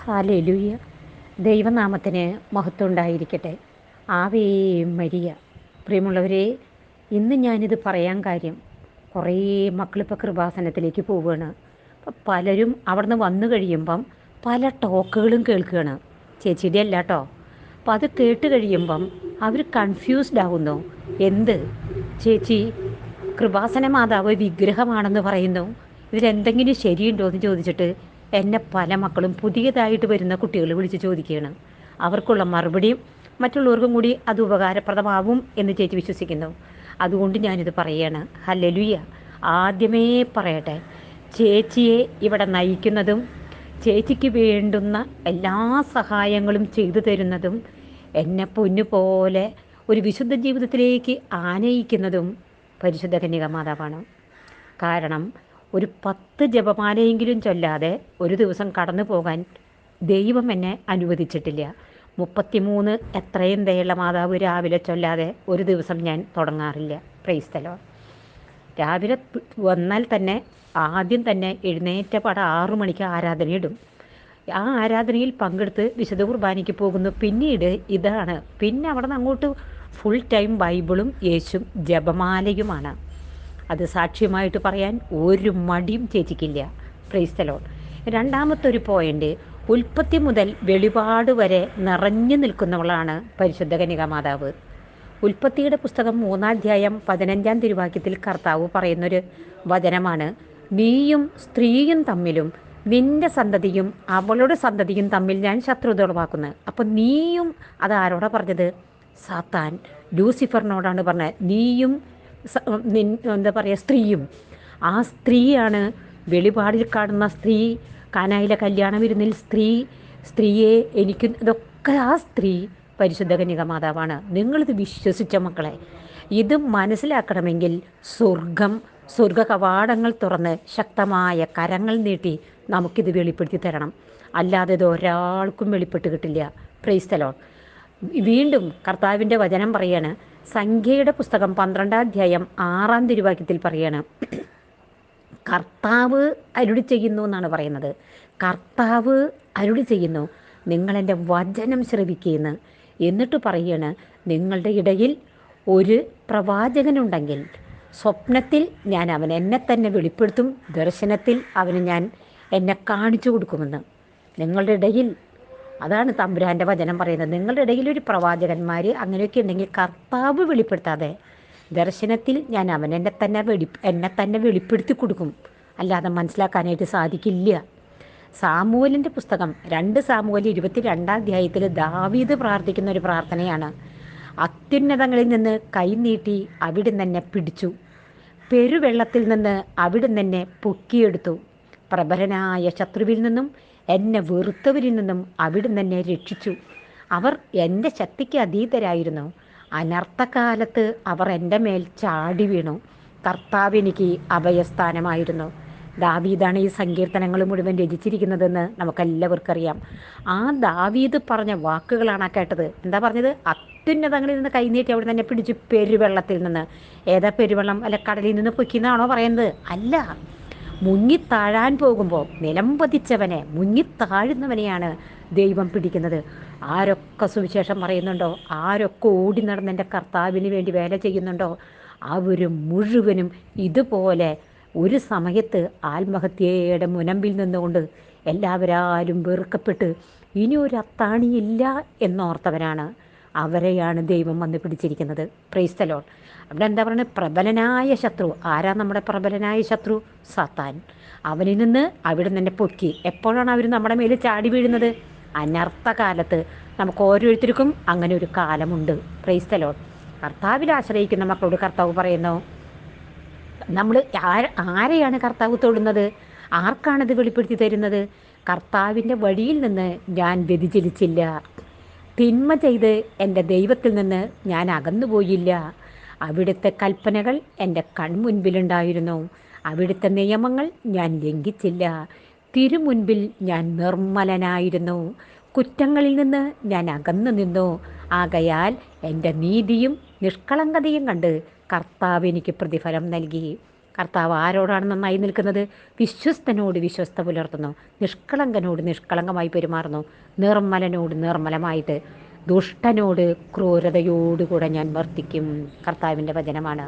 Hallelujah. ദൈവനാമത്തിന് മഹത്വം ഉണ്ടായിരിക്കട്ടെ ആവേ മരിയ. പ്രിയമുള്ളവരെ ഇന്ന് ഞാനിത് പറയാൻ കാര്യം കുറേ മക്കളിപ്പോൾ കൃപാസനത്തിലേക്ക് പോവുകയാണ്. പലരും അവിടുന്ന് വന്നു കഴിയുമ്പം പല ടോക്കുകളും കേൾക്കുകയാണ്. ചേച്ചിയുടെ അല്ല കേട്ടോ അപ്പം അത് കേട്ട് കഴിയുമ്പം അവർ കൺഫ്യൂസ്ഡ് ആകുന്നു എന്ത്? ചേച്ചി കൃപാസന മാതാവ് വിഗ്രഹമാണെന്ന് പറയുന്നു. ഇതിലെന്തെങ്കിലും ശരിയുണ്ടോ എന്ന് ചോദിച്ചിട്ട് എന്നെ പല മക്കളും പുതിയതായിട്ട് വരുന്ന കുട്ടികൾ വിളിച്ച് ചോദിക്കുകയാണ്. അവർക്കുള്ള മറുപടിയും മറ്റുള്ളവർക്കും കൂടി അത് ഉപകാരപ്രദമാവും എന്ന് ചേച്ചി വിശ്വസിക്കുന്നു. അതുകൊണ്ട് ഞാനിത് പറയുകയാണ്. ഹലലുയ ആദ്യമേ പറയട്ടെ. ചേച്ചിയെ ഇവിടെ നയിക്കുന്നതും ചേച്ചിക്ക് വേണ്ടുന്ന എല്ലാ സഹായങ്ങളും ചെയ്തു തരുന്നതും എന്നെ പൊന്നു പോലെ ഒരു വിശുദ്ധ ജീവിതത്തിലേക്ക് ആനയിക്കുന്നതും പരിശുദ്ധ കന്യക മാതാവാണ്. കാരണം ഒരു പത്ത് ജപമാലയെങ്കിലും ചൊല്ലാതെ ഒരു ദിവസം കടന്നു പോകാൻ ദൈവം എന്നെ അനുവദിച്ചിട്ടില്ല. മുപ്പത്തിമൂന്ന് എത്രയും ദയുള്ള മാതാവ് രാവിലെ ചൊല്ലാതെ ഒരു ദിവസം ഞാൻ തുടങ്ങാറില്ല. പ്രൈസ്തലോ രാവിലെ വന്നാൽ തന്നെ ആദ്യം തന്നെ എഴുന്നേറ്റ പാട ആറു മണിക്ക് ആരാധനയിടും. ആ ആരാധനയിൽ പങ്കെടുത്ത് വിശുദ്ധ കുർബാനയ്ക്ക് പോകുന്നു. പിന്നീട് ഇതാണ്. പിന്നെ അവിടെ നിന്ന് അങ്ങോട്ട് ഫുൾ ടൈം ബൈബിളും യേശും ജപമാലയുമാണ്. അത് സാക്ഷ്യമായിട്ട് പറയാൻ ഒരു മടിയും ചേച്ചിക്കില്ല. പ്രൈസ്തലോൺ രണ്ടാമത്തെ ഒരു പോയിന്റ് ഉൽപ്പത്തി മുതൽ വെളിപാട് വരെ നിറഞ്ഞു നിൽക്കുന്നവളാണ് പരിശുദ്ധ കനിക മാതാവ് ഉൽപ്പത്തിയുടെ പുസ്തകം മൂന്നാധ്യായം പതിനഞ്ചാം തിരുവാക്യത്തിൽ കർത്താവ് പറയുന്നൊരു വചനമാണ്. നീയും സ്ത്രീയും തമ്മിലും നിന്റെ സന്തതിയും അവളുടെ സന്തതിയും തമ്മിൽ ഞാൻ ശത്രുത ഉളവാക്കുന്നത് അപ്പം നീയും അത് ആരോടാ പറഞ്ഞത്? സാത്താൻ. ലൂസിഫറിനോടാണ് പറഞ്ഞത്. നീയും എന്താ പറയുക സ്ത്രീയും. ആ സ്ത്രീയാണ് വെളിപാടിൽ കാണുന്ന സ്ത്രീ കാനായിലെ കല്യാണ വിരുന്നിൽ സ്ത്രീ സ്ത്രീയെ എനിക്ക് ഇതൊക്കെ ആ സ്ത്രീ പരിശുദ്ധ കന്യക മാതാവാണ്. നിങ്ങളിത് വിശ്വസിച്ച മക്കളെ? ഇത് മനസ്സിലാക്കണമെങ്കിൽ സ്വർഗം സ്വർഗ കവാടങ്ങൾ തുറന്ന് ശക്തമായ കരങ്ങൾ നീട്ടി നമുക്കിത് വെളിപ്പെടുത്തി തരണം. അല്ലാതെ ഇത് ഒരാൾക്കും വെളിപ്പെട്ട് കിട്ടില്ല. പ്രൈസ്തലോൺ വീണ്ടും കർത്താവിന്റെ വചനം പറയാണ് സംഖ്യയുടെ പുസ്തകം പന്ത്രണ്ടാം അധ്യായം ആറാം തിരുവാക്യത്തിൽ പറയാണ് കർത്താവ് അരുളി ചെയ്യുന്നു എന്നാണ് പറയുന്നത്. കർത്താവ് അരുളി ചെയ്യുന്നു നിങ്ങളെന്റെ വചനം ശ്രവിക്കുകയെന്ന് എന്നിട്ട് പറയാണ് നിങ്ങളുടെ ഇടയിൽ ഒരു പ്രവാചകനുണ്ടെങ്കിൽ സ്വപ്നത്തിൽ ഞാൻ അവൻ എന്നെ തന്നെ വെളിപ്പെടുത്തും ദർശനത്തിൽ അവന് ഞാൻ എന്നെ കാണിച്ചു കൊടുക്കുമെന്ന്. നിങ്ങളുടെ ഇടയിൽ അതാണ് തമ്പുരാന്റെ വചനം പറയുന്നത്. നിങ്ങളുടെ ഇടയിൽ ഒരു പ്രവാചകന്മാർ അങ്ങനെയൊക്കെ ഉണ്ടെങ്കിൽ കർത്താവ് വെളിപ്പെടുത്താതെ ദർശനത്തിൽ ഞാൻ അവൻ എന്നെ തന്നെ വെളി എന്നെ തന്നെ വെളിപ്പെടുത്തി കൊടുക്കും. അല്ലാതെ മനസ്സിലാക്കാനായിട്ട് സാധിക്കില്ല. സാമൂലിന്റെ പുസ്തകം രണ്ട് സാമൂൽ ഇരുപത്തി രണ്ടാം അധ്യായത്തിൽ ദാവീദ് പ്രാർത്ഥിക്കുന്ന ഒരു പ്രാർത്ഥനയാണ്. അത്യുന്നതങ്ങളിൽ നിന്ന് കൈനീട്ടി അവിടെ തന്നെ പിടിച്ചു. പെരുവെള്ളത്തിൽ നിന്ന് അവിടെ തന്നെ പൊക്കിയെടുത്തു. പ്രബലനായ ശത്രുവിൽ നിന്നും എന്നെ വെറുത്തവരിൽ നിന്നും അവിടുന്ന് എന്നെ രക്ഷിച്ചു. അവർ എന്റെ ശക്തിക്ക് അതീതരായിരുന്നു. അനർത്ഥകാലത്ത് അവർ എന്റെ മേൽ ചാടി വീണു. കർത്താവ് എനിക്ക് അഭയസ്ഥാനമായിരുന്നു. ദാവീദാണ് ഈ സങ്കീർത്തനങ്ങൾ മുഴുവൻ രചിച്ചിരിക്കുന്നതെന്ന് നമുക്കെല്ലാവർക്കും അറിയാം ആ ദാവീദ് പറഞ്ഞ വാക്കുകളാണ് ആ കേട്ടത്. എന്താ പറഞ്ഞത്? അത്യുന്നതങ്ങളിൽ നിന്ന് കൈനീട്ടി അവിടെ തന്നെ പിടിച്ചു പെരുവെള്ളത്തിൽ നിന്ന്. ഏതാ പെരുവെള്ളം? അല്ല കടലിൽ നിന്ന് പൊയ്ക്കുന്നതാണോ പറയുന്നത്? അല്ല. മുങ്ങിത്താഴാൻ പോകുമ്പോൾ നിലം പതിച്ചവനെ മുങ്ങിത്താഴുന്നവനെയാണ് ദൈവം പിടിക്കുന്നത്. ആരൊക്കെ സുവിശേഷം പറയുന്നുണ്ടോ? ആരൊക്കെ ഓടി നടന്ന് എന്റെ കർത്താവിന് വേണ്ടി വേല ചെയ്യുന്നുണ്ടോ? അവർ മുഴുവനും ഇതുപോലെ ഒരു സമയത്ത് ആത്മഹത്യയുടെ മുനമ്പിൽ നിന്നുകൊണ്ട് എല്ലാവരാലും വെറുക്കപ്പെട്ട് ഇനി ഒരു അത്താണിയില്ല എന്നോർത്തവരാണ്. അവരെയാണ് ദൈവം വന്ന് പിടിച്ചിരിക്കുന്നത്. പ്രൈസ്തലോൺ അവിടെ എന്താ പറയുന്നത്? പ്രബലനായ ശത്രു. ആരാ നമ്മുടെ പ്രബലനായ ശത്രു? സത്താൻ. അവനിൽ നിന്ന് അവിടെ നിന്നെ പൊക്കി. എപ്പോഴാണ് അവർ നമ്മുടെ മേൽ ചാടി വീഴുന്നത്? അനർത്ഥകാലത്ത്. നമുക്ക് ഓരോരുത്തർക്കും അങ്ങനെ ഒരു കാലമുണ്ട്. പ്രൈസ്തലോൺ കർത്താവിൽ ആശ്രയിക്കുന്ന മക്കളോട് കർത്താവ് പറയുന്നു നമ്മൾ ആരെയാണ് കർത്താവ് തൊടുന്നത്? ആർക്കാണിത് വെളിപ്പെടുത്തി തരുന്നത്? കർത്താവിന്റെ വഴിയിൽ നിന്ന് ഞാൻ വ്യതിചലിച്ചില്ല. തിന്മ ചെയ്ത് എന്റെ ദൈവത്തിൽ നിന്ന് ഞാൻ അകന്നുപോയില്ല. അവിടുത്തെ കൽപ്പനകൾ എന്റെ കൺമുൻപിലുണ്ടായിരുന്നു. അവിടുത്തെ നിയമങ്ങൾ ഞാൻ ലംഘിച്ചില്ല. തിരുമുൻപിൽ ഞാൻ നിർമ്മലനായിരുന്നു. കുറ്റങ്ങളിൽ നിന്ന് ഞാൻ അകന്നു നിന്നു. ആകയാൽ എന്റെ നീതിയും നിഷ്കളങ്കതയും കണ്ട് കർത്താവ് എനിക്ക് പ്രതിഫലം നൽകി. കർത്താവ് ആരോടാണ് നന്നായി നിൽക്കുന്നത്? വിശ്വസ്തനോട് വിശ്വസ്ത പുലർത്തുന്നു. നിഷ്കളങ്കനോട് നിഷ്കളങ്കമായി പെരുമാറുന്നു. നിർമ്മലനോട് നിർമ്മലമായിട്ട് ദുഷ്ടനോട് ക്രൂരതയോടുകൂടെ ഞാൻ വർത്തിക്കും. കർത്താവിന്റെ വചനമാണ്.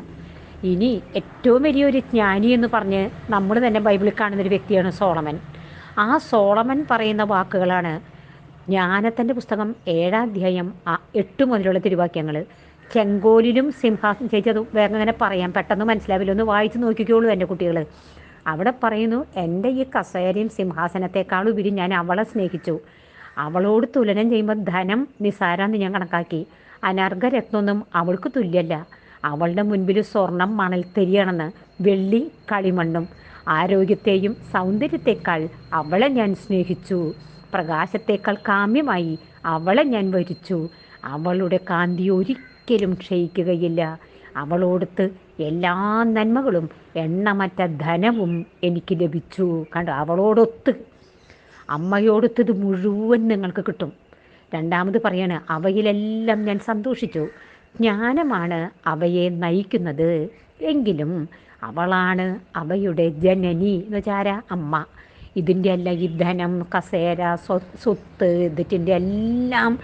ഇനി ഏറ്റവും വലിയൊരു ജ്ഞാനി എന്ന് പറഞ്ഞ് നമ്മൾ തന്നെ ബൈബിളിൽ കാണുന്നൊരു വ്യക്തിയാണ് സോളമൻ. ആ സോളമൻ പറയുന്ന വാക്കുകളാണ് ജ്ഞാനത്തിന്റെ പുസ്തകം ഏഴാം അധ്യായം എട്ട് മുതലുള്ള തിരുവാക്യങ്ങൾ ചെങ്കോലിലും സിംഹാസനം ചേച്ചത് വേഗം അങ്ങനെ പറയാം. പെട്ടെന്ന് മനസ്സിലാവില്ല. ഒന്ന് വായിച്ച് നോക്കിക്കോളൂ എന്റെ കുട്ടികൾ അവിടെ പറയുന്നു എന്റെ ഈ കസേരയും സിംഹാസനത്തെക്കാളും ഉപരി ഞാൻ അവളെ സ്നേഹിച്ചു. അവളോട് തുലനം ചെയ്യുമ്പോൾ ധനം നിസാരാന്ന് ഞാൻ കണക്കാക്കി. അനർഘരത്നമൊന്നും അവൾക്ക് തുല്യല്ല. അവളുടെ മുൻപിൽ സ്വർണം മണൽത്തരിയാണെന്ന് വെള്ളി കളിമണ്ണും ആരോഗ്യത്തെയും സൗന്ദര്യത്തെക്കാൾ അവളെ ഞാൻ സ്നേഹിച്ചു. പ്രകാശത്തേക്കാൾ കാമ്യമായി അവളെ ഞാൻ വരിച്ചു. അവളുടെ കാന്തി ഒരിക്കലും ക്ഷയിക്കുകയില്ല. അവളോടുത്ത് എല്ലാ നന്മകളും എണ്ണമറ്റ ധനവും എനിക്ക് ലഭിച്ചു. കണ്ടോ? അവളോടൊത്ത്. അമ്മയോടൊത്തത് മുഴുവൻ നിങ്ങൾക്ക് കിട്ടും. രണ്ടാമത് പറയാണ് അവയിലെല്ലാം ഞാൻ സന്തോഷിച്ചു. ജ്ഞാനമാണ് അവയെ നയിക്കുന്നത്. എങ്കിലും അവളാണ് അവയുടെ ജനനി. എന്ന് വെച്ചാൽ അമ്മ. ഇതിന്റെ എല്ലാം ഈ ധനം കസേര സ്വ- സ്വത്ത് ഇതിന്റെ എല്ലാം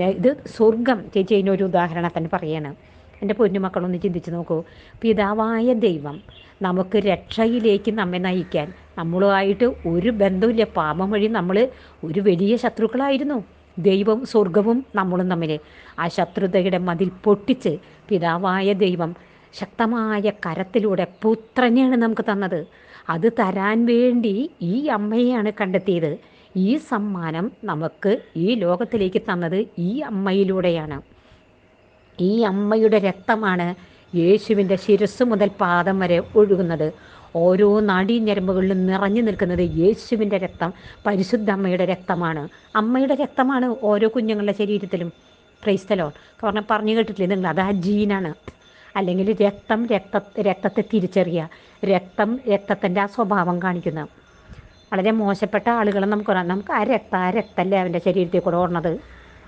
ഇത് സ്വർഗം. ചേച്ചി അതിനൊരു ഉദാഹരണത്തിന് പറയാണ്. എന്റെ പൊന്നുമക്കളൊന്ന് ചിന്തിച്ച് നോക്കൂ. പിതാവായ ദൈവം നമുക്ക് രക്ഷയിലേക്ക് നമ്മെ നയിക്കാൻ നമ്മളുമായിട്ട് ഒരു ബന്ധമില്ല പാപം വഴി നമ്മൾ ഒരു വലിയ ശത്രുക്കളായിരുന്നു. ദൈവം സ്വർഗവും നമ്മളും തമ്മിൽ ആ ശത്രുതയുടെ മതിൽ പൊട്ടിച്ച് പിതാവായ ദൈവം ശക്തമായ കരത്തിലൂടെ പുത്രനെയാണ് നമുക്ക് തന്നത്. അത് തരാൻ വേണ്ടി ഈ അമ്മയെയാണ് കണ്ടെത്തിയത്. ഈ സമ്മാനം നമുക്ക് ഈ ലോകത്തിലേക്ക് തന്നത് ഈ അമ്മയിലൂടെയാണ്. ഈ അമ്മയുടെ രക്തമാണ് യേശുവിന്റെ ശിരസ് മുതൽ പാദം വരെ ഒഴുകുന്നത്. ഓരോ നാഡീഞരമ്പുകളിലും നിറഞ്ഞു നിൽക്കുന്നത് യേശുവിന്റെ രക്തം പരിശുദ്ധ അമ്മയുടെ രക്തമാണ്. അമ്മയുടെ രക്തമാണ് ഓരോ കുഞ്ഞുങ്ങളുടെ ശരീരത്തിലും. ക്രൈസ്തലോ കാരണം പറഞ്ഞു കേട്ടിട്ടില്ലേ നിങ്ങൾ? അത് ആ ജീനാണ്. അല്ലെങ്കിൽ രക്തം രക്ത രക്തത്തെ തിരിച്ചറിയുക. രക്തം രക്തത്തിന്റെ ആ സ്വഭാവം കാണിക്കുന്ന. വളരെ മോശപ്പെട്ട ആളുകളെ നമുക്ക് നമുക്ക് ആ രക്ത ആ രക്തമല്ലേ അവന്റെ ശരീരത്തിൽ കൂടെ ഓടണത്.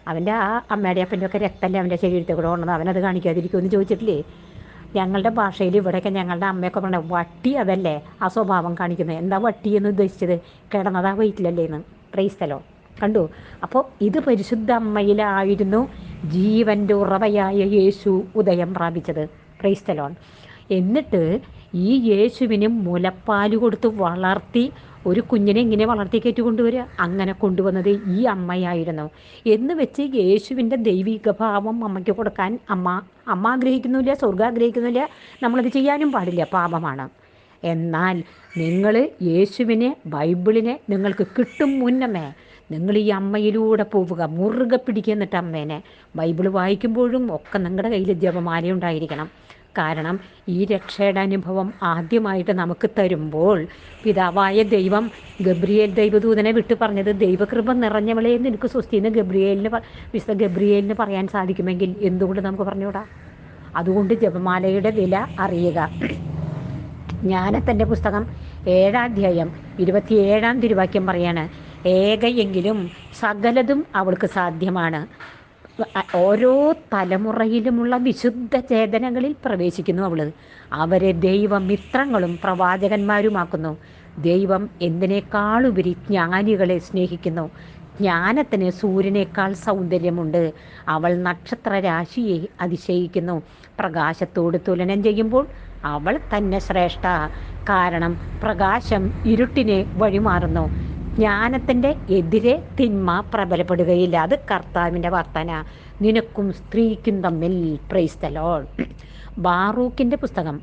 അവന്റെ ആ അമ്മയുടെ അപ്പന്റെ ഒക്കെ രക്തമല്ലേ അവന്റെ ശരീരത്തിൽ കൂടെ ഓടണത്. അവനത് കാണിക്കാതിരിക്കുമെന്ന് ചോദിച്ചിട്ടില്ലേ? ഞങ്ങളുടെ ഭാഷയിൽ ഇവിടെയൊക്കെ ഞങ്ങളുടെ അമ്മയൊക്കെ പറഞ്ഞ വട്ടി അതല്ലേ ആ സ്വഭാവം കാണിക്കുന്നത്. എന്താ വട്ടി എന്ന് ഉദ്ദേശിച്ചത്? കിടന്നതാ വെയിറ്റിലല്ലേ എന്ന്. ക്രൈസ്തലോ കണ്ടു? അപ്പോൾ ഇത് പരിശുദ്ധ അമ്മയിലായിരുന്നു ജീവന്റെ ഉറവയായ യേശു ഉദയം പ്രാപിച്ചത്. ക്രൈസ്തലോൺ എന്നിട്ട് ഈ യേശുവിന് മുലപ്പാൽ കൊടുത്ത് വളർത്തി ഒരു കുഞ്ഞിനെ ഇങ്ങനെ വളർത്തി കയറ്റി കൊണ്ടുവരിക അങ്ങനെ കൊണ്ടുവന്നത് ഈ അമ്മയായിരുന്നു. എന്ന് വെച്ച് യേശുവിന്റെ ദൈവിക ഭാവം അമ്മയ്ക്ക് കൊടുക്കാൻ അമ്മ അമ്മ ആഗ്രഹിക്കുന്നില്ല സ്വർഗം ആഗ്രഹിക്കുന്നില്ല. നമ്മളത് ചെയ്യാനും പാടില്ല പാപമാണ്. എന്നാൽ നിങ്ങൾ യേശുവിനെ ബൈബിളിനെ നിങ്ങൾക്ക് കിട്ടും മുന്നമേ. നിങ്ങൾ ഈ അമ്മയിലൂടെ പോവുക. മുറുകെ പിടിക്കുക എന്നിട്ട് അമ്മേനെ. ബൈബിൾ വായിക്കുമ്പോഴും ഒക്കെ നിങ്ങളുടെ കയ്യിൽ ജപമാല ഉണ്ടായിരിക്കണം. കാരണം ഈ രക്ഷയുടെ അനുഭവം ആദ്യമായിട്ട് നമുക്ക് തരുമ്പോൾ പിതാവായ ദൈവം ഗബ്രിയേൽ ദൈവദൂതനെ വിട്ടു പറഞ്ഞത് ദൈവകൃപ നിറഞ്ഞവളെ എന്ന് എനിക്ക് സ്വസ്തിന്ന് ഗബ്രിയേലിന് വിശുദ്ധ ഗബ്രിയേലിന് പറയാൻ സാധിക്കുമെങ്കിൽ എന്തുകൊണ്ട് നമുക്ക് പറഞ്ഞുകൂടാ? അതുകൊണ്ട് ജപമാലയുടെ വില അറിയുക. ജ്ഞാനത്തിന്റെ പുസ്തകം ഏഴാധ്യായം ഇരുപത്തിയേഴാം തിരുവാക്യം പറയാണ് ഏകയെങ്കിലും സകലതും അവൾക്ക് സാധ്യമാണ്. ഓരോ തലമുറയിലുമുള്ള വിശുദ്ധ ചേതനകളിൽ പ്രവേശിക്കുന്നു അവൾ അവരെ ദൈവമിത്രങ്ങളും പ്രവാചകന്മാരുമാക്കുന്നു. ദൈവം എന്തിനേക്കാളുപരി ജ്ഞാനികളെ സ്നേഹിക്കുന്നു. ജ്ഞാനത്തിന് സൂര്യനേക്കാൾ സൗന്ദര്യമുണ്ട്. അവൾ നക്ഷത്രരാശിയെ അതിശയിക്കുന്നു. പ്രകാശത്തോട് തുലനം ചെയ്യുമ്പോൾ അവൾ തന്നെ ശ്രേഷ്ഠ. കാരണം പ്രകാശം ഇരുട്ടിനെ വഴിമാറുന്നു. ജ്ഞാനത്തിന്റെ എതിരെ തിന്മ പ്രബലപ്പെടുകയില്ല. അത് കർത്താവിന്റെ വർത്തന. നിനക്കും സ്ത്രീക്കും തമ്മിൽ പ്രൈസ്തലോൾ ബാറൂക്കിന്റെ പുസ്തകം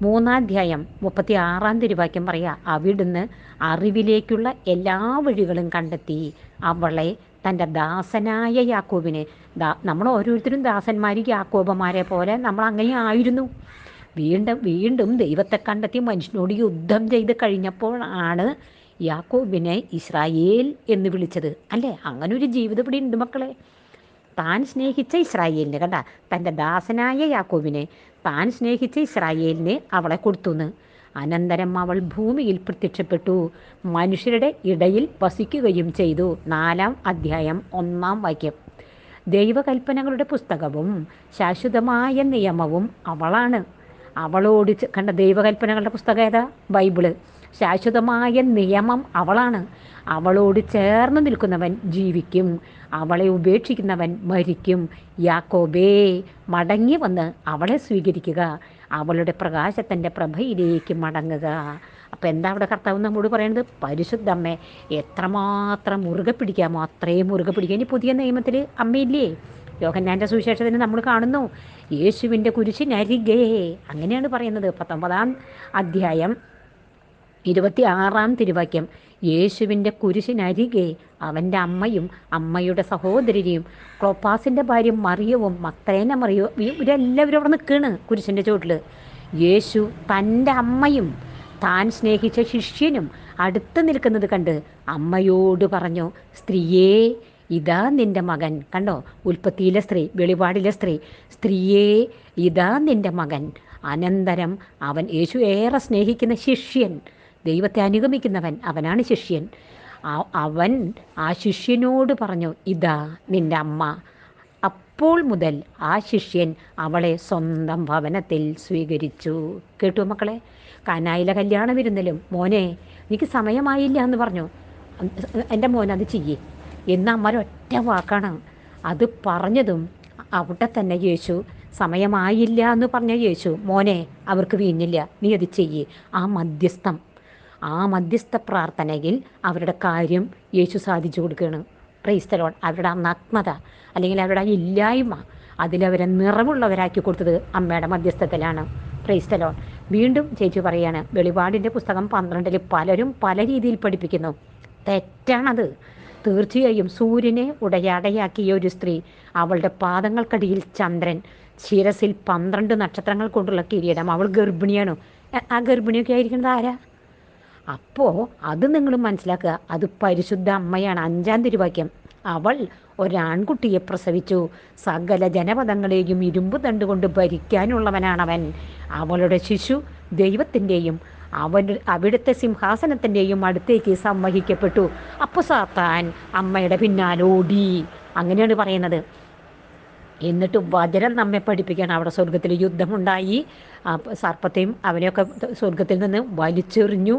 മൂന്നാധ്യായം മുപ്പത്തി ആറാം തിരുവാക്യം പറയുക അവിടുന്ന് അറിവിലേക്കുള്ള എല്ലാ വഴികളും കണ്ടെത്തി അവളെ തന്റെ ദാസനായ യാക്കോബിനെ. ദാ നമ്മൾ ഓരോരുത്തരും ദാസന്മാർ യാക്കോബന്മാരെ പോലെ നമ്മൾ അങ്ങനെ ആയിരുന്നു. വീണ്ടും വീണ്ടും ദൈവത്തെ കണ്ടെത്തി മനുഷ്യനോട് യുദ്ധം ചെയ്ത് കഴിഞ്ഞപ്പോൾ ആണ് യാക്കോബിനെ ഇസ്രായേൽ എന്ന് വിളിച്ചത്. അല്ലേ? ഒരു ജീവിതം ഇവിടെ ഉണ്ട് മക്കളെ. താൻ സ്നേഹിച്ച ഇസ്രായേലിനെ കണ്ട? തന്റെ ദാസനായ യാക്കോബിനെ താൻ സ്നേഹിച്ച ഇസ്രായേലിന് അവളെ കൊടുത്തുന്ന്. അനന്തരം അവൾ ഭൂമിയിൽ പ്രത്യക്ഷപ്പെട്ടു. മനുഷ്യരുടെ ഇടയിൽ വസിക്കുകയും ചെയ്തു. നാലാം അധ്യായം ഒന്നാം വാക്യം. ദൈവകൽപ്പനകളുടെ പുസ്തകവും ശാശ്വതമായ നിയമവും അവളാണ്. അവളോട് കണ്ട ദൈവകൽപ്പനകളുടെ പുസ്തകം ഏതാ? ബൈബിൾ. ശാശ്വതമായ നിയമം അവളാണ്. അവളോട് ചേർന്ന് നിൽക്കുന്നവൻ ജീവിക്കും. അവളെ ഉപേക്ഷിക്കുന്നവൻ മരിക്കും. യാക്കോബേ മടങ്ങി വന്ന് അവളെ സ്വീകരിക്കുക. അവളുടെ പ്രകാശത്തിന്റെ പ്രഭയിലേക്ക് മടങ്ങുക. അപ്പം എന്താ അവിടെ കർത്താവ് നമ്മോട് പറയുന്നത് പരിശുദ്ധമ്മേ എത്രമാത്രം മുറുകെ പിടിക്കാമോ അത്രയും മുറുകെ പിടിക്കുക. ഇനി പുതിയ നിയമത്തിൽ അമ്മയില്ലേ യോഹന്നാന്റെ സുവിശേഷത്തിന് നമ്മൾ കാണുന്നു യേശുവിന്റെ കുരിശിനരികേ. അങ്ങനെയാണ് പറയുന്നത് പത്തൊമ്പതാം അധ്യായം. ഇരുപത്തി ആറാം തിരുവാക്യം. യേശുവിന്റെ കുരിശിനരികെ അവന്റെ അമ്മയും അമ്മയുടെ സഹോദരിയും ക്ലോപ്പാസിന്റെ ഭാര്യ മറിയവും മക്തേന മറിയവും ഇവരെല്ലാവരും അവിടെ നിൽക്കുകയാണ് കുരിശിന്റെ ചുവട്ടിൽ യേശു തന്റെ അമ്മയും താൻ സ്നേഹിച്ച ശിഷ്യനും അടുത്ത് നിൽക്കുന്നത് കണ്ട് അമ്മയോട് പറഞ്ഞു സ്ത്രീയേ ഇതാ നിന്റെ മകൻ. കണ്ടോ? ഉൽപ്പത്തിയിലെ സ്ത്രീ വെളിപാടിലെ സ്ത്രീ സ്ത്രീയേ ഇതാ നിന്റെ മകൻ. അനന്തരം അവൻ യേശു ഏറെ സ്നേഹിക്കുന്ന ശിഷ്യൻ. ദൈവത്തെ അനുഗമിക്കുന്നവൻ അവനാണ് ശിഷ്യൻ. അവൻ ആ ശിഷ്യനോട് പറഞ്ഞു ഇതാ നിന്റെ അമ്മ. അപ്പോൾ മുതൽ ആ ശിഷ്യൻ അവളെ സ്വന്തം ഭവനത്തിൽ സ്വീകരിച്ചു. കേട്ടു മക്കളെ കാനായിലെ കല്യാണം വിരുന്നിലും മോനെ എനിക്ക് സമയമായില്ല എന്ന് പറഞ്ഞു. എന്റെ മോൻ അത് ചെയ്യേ. എന്ന് അമ്മരൊറ്റ വാക്കാണ്. അത് പറഞ്ഞതും അവിടെ തന്നെ യേശു സമയമായില്ല എന്ന് പറഞ്ഞ യേശു മോനെ അവർക്ക് വീഞ്ഞില്ല. നീ അത് ചെയ്യേ. ആ മധ്യസ്ഥം ആ മധ്യസ്ഥ പ്രാർത്ഥനയിൽ അവരുടെ കാര്യം യേശു സാധിച്ചു കൊടുക്കുകയാണ്. പ്രൈസ്തലോൺ അവരുടെ ആ നഗ്നത അല്ലെങ്കിൽ അവരുടെ ആ ഇല്ലായ്മ അതിലവരെ നിറവുള്ളവരാക്കി കൊടുത്തത് അമ്മയുടെ മധ്യസ്ഥത്തിലാണ്. പ്രൈസ്തലോൺ വീണ്ടും ചേച്ചി പറയാണ് വെളിപാടിന്റെ പുസ്തകം പന്ത്രണ്ടിൽ പലരും പല രീതിയിൽ പഠിപ്പിക്കുന്നു. തെറ്റാണത്. തീർച്ചയായും സൂര്യനെ ഉടയാടയാക്കിയ ഒരു സ്ത്രീ അവളുടെ പാദങ്ങൾക്കടിയിൽ ചന്ദ്രൻ ശിരസിൽ പന്ത്രണ്ട് നക്ഷത്രങ്ങൾ കൊണ്ടുള്ള കിരീടം. അവൾ ഗർഭിണിയാണ്. ആ- ഗർഭിണിയൊക്കെ ആയിരിക്കുന്നത് ആരാ? അപ്പോൾ അത് നിങ്ങൾ മനസ്സിലാക്കുക. അത് പരിശുദ്ധ അമ്മയാണ്. അഞ്ചാം തിരുവാക്യം. അവൾ ഒരാൺകുട്ടിയെ പ്രസവിച്ചു. സകല ജനപദങ്ങളെയും ഇരുമ്പ് തണ്ടുകൊണ്ട് ഭരിക്കാനുള്ളവനാണവൻ. അവളുടെ ശിശു ദൈവത്തിന്റെയും അവൻ അവിടുത്തെ സിംഹാസനത്തിന്റെയും അടുത്തേക്ക് സംവഹിക്കപ്പെട്ടു. അപ്പോൾ സാത്താൻ അമ്മയുടെ പിന്നാലോടി. അങ്ങനെയാണ് പറയുന്നത്. എന്നിട്ട് വചനം നമ്മെ പഠിപ്പിക്കുകയാണ്. അവിടെ സ്വർഗത്തിൽ യുദ്ധമുണ്ടായി. സർപ്പത്തെയും അവനെയൊക്കെ സ്വർഗത്തിൽ നിന്ന് വലിച്ചെറിഞ്ഞു.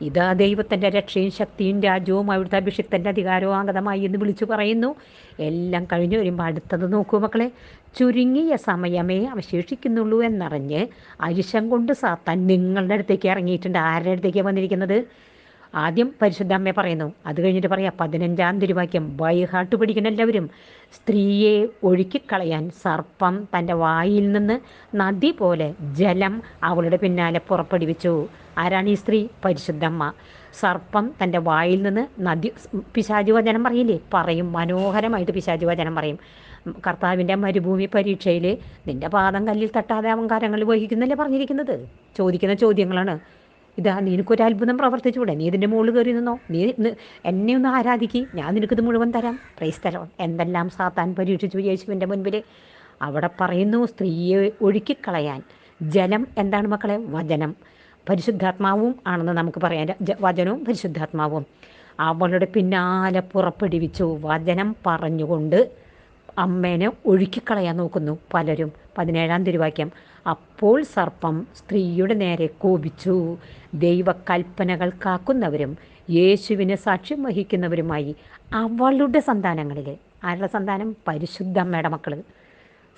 ഇതാ ദൈവത്തിന്റെ രക്ഷയും ശക്തിയും രാജ്യവും അവിടുത്തെ അഭിഷിക്തന്റെ അധികാരവും അംഗതമായി എന്ന് വിളിച്ചു പറയുന്നു. എല്ലാം കഴിഞ്ഞു വരുമ്പോൾ അടുത്തത് നോക്കൂ മക്കളെ. ചുരുങ്ങിയ സമയമേ അവശേഷിക്കുന്നുള്ളൂ എന്നറിഞ്ഞ് അരിശം കൊണ്ട് സാത്താൻ നിങ്ങളുടെ അടുത്തേക്ക് ഇറങ്ങിയിട്ടുണ്ട്. ആരുടെ അടുത്തേക്കാണ് വന്നിരിക്കുന്നത്? ആദ്യം പരിശുദ്ധ അമ്മയെ പറയുന്നു. അത് കഴിഞ്ഞിട്ട് പറയാം പതിനഞ്ചാം തിരുവാക്യം ബൈഹാട്ട് പിടിക്കുന്ന എല്ലാവരും സ്ത്രീയെ ഒഴുക്കിക്കളയാൻ സർപ്പം തന്റെ വായിൽ നിന്ന് നദി പോലെ ജലം അവളുടെ പിന്നാലെ പുറപ്പെടുവിച്ചു. ആരാണ് ഈ സ്ത്രീ? പരിശുദ്ധമ്മ സർപ്പം തന്റെ വായിൽ നിന്ന് നദി പിശാചു വചനം പറയില്ലേ? പറയും. മനോഹരമായിട്ട് പിശാചു വചനം പറയും. കർത്താവിന്റെ മരുഭൂമി പരീക്ഷയിൽ നിന്റെ പാദം കല്ലിൽ തട്ടാതെ അവങ്കാരങ്ങൾ വഹിക്കുന്നല്ലേ പറഞ്ഞിരിക്കുന്നത്? ചോദിക്കുന്ന ചോദ്യങ്ങളാണ്. ഇതാ നിനക്കൊരു അത്ഭുതം പ്രവർത്തിച്ചുകൂടെ? നീ ഇതിന്റെ മുകളിൽ കയറി നിന്നോ? നീ എന്നെ ഒന്ന് ആരാധിക്ക്. ഞാൻ നിനക്കിത് മുഴുവൻ തരാം. പ്രൈസ് തരാം. എന്തെല്ലാം സാത്താൻ പരീക്ഷിച്ചു യേശുവിന്റെ മുൻപിൽ അവിടെ പറയുന്നു സ്ത്രീയെ ഒഴുക്കിക്കളയാൻ. ജലം എന്താണ് മക്കളെ? വചനം. പരിശുദ്ധാത്മാവും ആണെന്ന് നമുക്ക് പറയാൻ വചനവും പരിശുദ്ധാത്മാവും. അവളുടെ പിന്നാലെ പുറപ്പെടുവിച്ചു. വചനം പറഞ്ഞുകൊണ്ട് അമ്മേനെ ഒഴുക്കിക്കളയാൻ നോക്കുന്നു പലരും. പതിനേഴാം തിരുവാക്യം. അപ്പോൾ സർപ്പം സ്ത്രീയുടെ നേരെ കോപിച്ചു. ദൈവകൽപ്പനകൾ കാക്കുന്നവരും യേശുവിനെ സാക്ഷ്യം വഹിക്കുന്നവരുമായി അവളുടെ സന്താനങ്ങളിൽ ആരുടെ സന്താനം? പരിശുദ്ധ അമ്മയുടെ മക്കൾ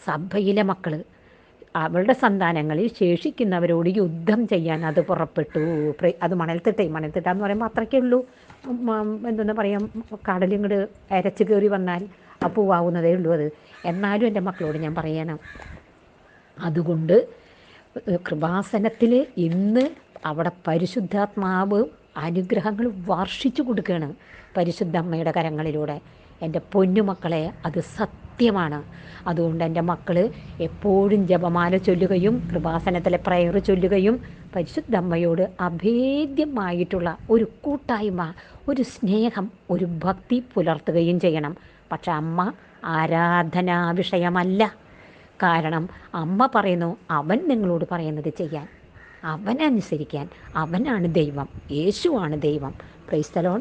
സഭയിലെ മക്കൾ അവളുടെ സന്താനങ്ങളിൽ ശേഷിക്കുന്നവരോട് യുദ്ധം ചെയ്യാൻ അത് പുറപ്പെട്ടു. അത് മണൽത്തിട്ടേ മണൽത്തിട്ട എന്ന് പറയുമ്പോൾ അത്രയ്ക്കേ ഉള്ളൂ. എന്തെന്ന് പറയാം? കടലിങ്ങോട് അരച്ച് കയറി വന്നാൽ അപ്പൂവാവുന്നതേ ഉള്ളൂ അത്. എന്നാലും എന്റെ മക്കളോട് ഞാൻ പറയണം അതുകൊണ്ട് കൃപാസനത്തിൽ ഇന്ന് അവിടെ പരിശുദ്ധാത്മാവ് അനുഗ്രഹങ്ങൾ വർഷിച്ചു കൊടുക്കുകയാണ് പരിശുദ്ധ അമ്മയുടെ കരങ്ങളിലൂടെ. എന്റെ പൊന്നുമക്കളെ അത് സത്യമാണ്. അതുകൊണ്ട് എന്റെ മക്കൾ എപ്പോഴും ജപമാല ചൊല്ലുകയും കൃപാസനത്തിലെ പ്രയർ ചൊല്ലുകയും പരിശുദ്ധ അമ്മയോട് അഭേദ്യമായിട്ടുള്ള ഒരു കൂട്ടായ്മ ഒരു സ്നേഹം ഒരു ഭക്തി പുലർത്തുകയും ചെയ്യണം. പക്ഷെ അമ്മ ആരാധനാ വിഷയമല്ല കാരണം അമ്മ പറയുന്നു അവൻ നിങ്ങളോട് പറയുന്നത് ചെയ്യാൻ. അവനനുസരിക്കാൻ അവനാണ് ദൈവം യേശുവാണ് ദൈവം. ക്രൈസ്തലോൺ